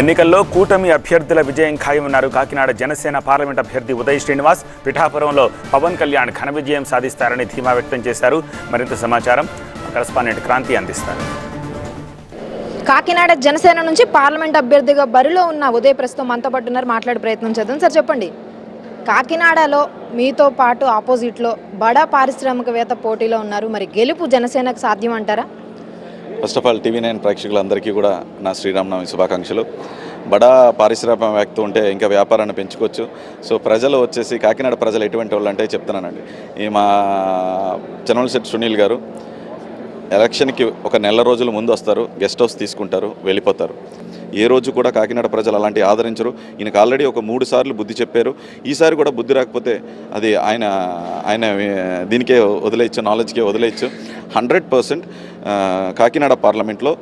ఎన్నికల్లో కూటమి అభ్యర్థుల విజయం ఖాయమన్నారు. కాకినాడ జనసేన పార్లమెంట్ అభ్యర్థి ఉదయ్ శ్రీనివాస్ పిఠాపురంలో పవన్ కళ్యాణ్ ఘన విజయం సాధిస్తారని ధీమా వ్యక్తం చేశారు. మరింత సమాచారం కరస్పాండెంట్ క్రాంతి అందిస్తారు. కాకినాడ జనసేన నుంచి పార్లమెంట్ అభ్యర్థిగా బరిలో ఉన్న ఉదయ్ ప్రస్తుతం మనతో పాటు ఉన్నారు. మాట్లాడే ప్రయత్నం చేద్దాం. సార్ చెప్పండి. కాకినాడలో మీతో పాటు ఆపోజిట్లో బడా పారిశ్రామికవేత్త పోటీలో ఉన్నారు. మరి గెలుపు జనసేనకు సాధ్యం అంటారా first of all TV nine ప్రేక్షకులందరికీ కూడా నా శ్రీరామనవమి శుభాకాంక్షలు. బడా పారిశ్రామికవేత్త ఉంటే ఇంకా వ్యాపారాన్ని పెంచుకోవచ్చు. సో ప్రజలు వచ్చేసి కాకినాడ ప్రజలు ఎటువంటి వాళ్ళు అంటే చెప్తున్నానండి. ఈ మా జనరల్ సెట్ సునీల్ గారు ఎలక్షన్కి ఒక నెల రోజుల ముందు వస్తారు గెస్ట్ హౌస్ తీసుకుంటారు వెళ్ళిపోతారు. ఏ రోజు కూడా కాకినాడ ప్రజలు అలాంటి ఆదరించరు. ఈయనకు ఆల్రెడీ ఒక మూడు సార్లు బుద్ధి చెప్పారు. ఈసారి కూడా బుద్ధి రాకపోతే అది ఆయన ఆయన దీనికే వదిలేయచ్చు నాలెడ్జ్కే వదిలేయచ్చు. హండ్రెడ్ పర్సెంట్ కాకినాడ పార్లమెంట్లో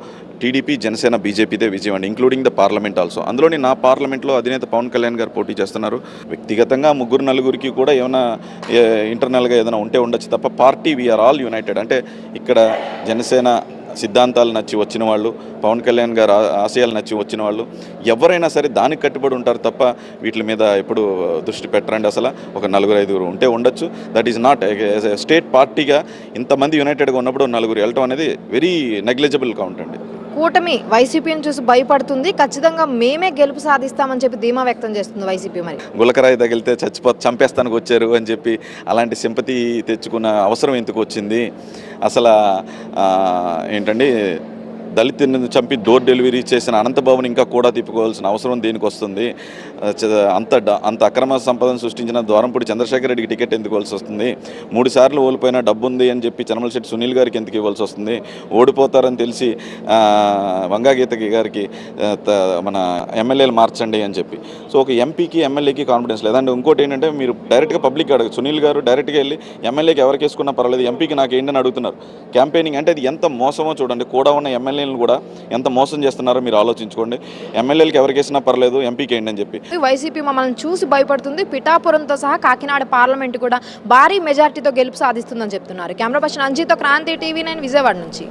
టీడీపీ జనసేన బీజేపీదే విజయం అండి ఇంక్లూడింగ్ ద పార్లమెంట్ ఆల్సో. అందులోని నా పార్లమెంట్లో అధినేత పవన్ కళ్యాణ్ గారు పోటీ చేస్తున్నారు. వ్యక్తిగతంగా ముగ్గురు నలుగురికి కూడా ఏమైనా ఇంటర్నల్గా ఏదైనా ఉంటే ఉండొచ్చు తప్ప పార్టీ వీఆర్ ఆల్ యునైటెడ్ అంటే ఇక్కడ జనసేన సిద్ధాంతాలు నచ్చి వచ్చిన వాళ్ళు పవన్ కళ్యాణ్ గారు ఆశయాలు నచ్చి వచ్చిన వాళ్ళు ఎవరైనా సరే దానికి కట్టుబడి ఉంటారు తప్ప వీటి మీద ఎప్పుడు దృష్టి పెట్టరండి అసలు. ఒక నలుగురు ఐదుగురు ఉంటే ఉండొచ్చు. దట్ ఈస్ నాట్ స్టేట్ పార్టీగా ఇంతమంది యునైటెడ్గా ఉన్నప్పుడు నలుగురు వెళ్ళటం అనేది వెరీ నెగ్లిజిబుల్ కౌంట్ అండి. కూటమి వైసీపీని చూసి భయపడుతుంది. ఖచ్చితంగా మేమే గెలుపు సాధిస్తామని చెప్పి ధీమా వ్యక్తం చేస్తుంది వైసీపీ మరి. గులకరాయి తగిలితే చచ్చిపో చంపేస్తానికి వచ్చారు అని చెప్పి అలాంటి సింపతి తెచ్చుకున్న అవసరం ఎందుకు వచ్చింది? అసలు ఏంటండి దళితుని చంపి డోర్ డెలివరీ చేసిన అనంతబాబుని ఇంకా కూడా తిప్పుకోవాల్సిన అవసరం దేనికి వస్తుంది? అంత డ- అంత అక్రమ సంపదను సృష్టించిన ద్వారంపూడి చంద్రశేఖర్ రెడ్డికి టికెట్ ఎందుకు ఇవ్వాల్సి వస్తుంది? మూడు సార్లు ఓడిపోయిన డబ్బు ఉంది అని చెప్పి చనమలశెట్టి సునీల్ గారికి ఎందుకు ఇవ్వాల్సి వస్తుంది? ఓడిపోతారని తెలిసి వంగాగీతకి గారికి మన ఎమ్మెల్యేలు మార్చండి అని చెప్పి. సో ఒక ఎంపీకి ఎమ్మెల్యేకి కాన్ఫిడెన్స్ లేదండి ఇంకోటి ఏంటంటే మీరు డైరెక్ట్గా పబ్లిక్ అడగ సునీల్ గారు డైరెక్ట్గా వెళ్ళి ఎమ్మెల్యేకి ఎవరికి వేసుకున్నా పర్వాలేదు ఎంపీకి నాకు ఏంటని అడుగుతున్నారు. క్యాంపెయినింగ్ అంటే అది ఎంత మోసమో చూడండి. కూడా ఉన్న ఎమ్మెల్యే ఎమ్మెల్యేలను కూడా ఎంత మోసం చేస్తున్నారో మీరు ఆలోచించుకోండి. ఎమ్మెల్యేలకు ఎవరికేసినా పర్లేదు ఎంపీకి ఏంటి అని చెప్పి. వైసీపీ మమ్మల్ని చూసి భయపడుతుంది. పిఠాపురంతో సహా కాకినాడ పార్లమెంట్ కూడా భారీ మెజార్టీతో గెలుపు సాధిస్తుందని చెప్తున్నారు. కెమెరా పర్సన్ అంజితో క్రాంతి టీవీ నైన్ విజయవాడ నుంచి.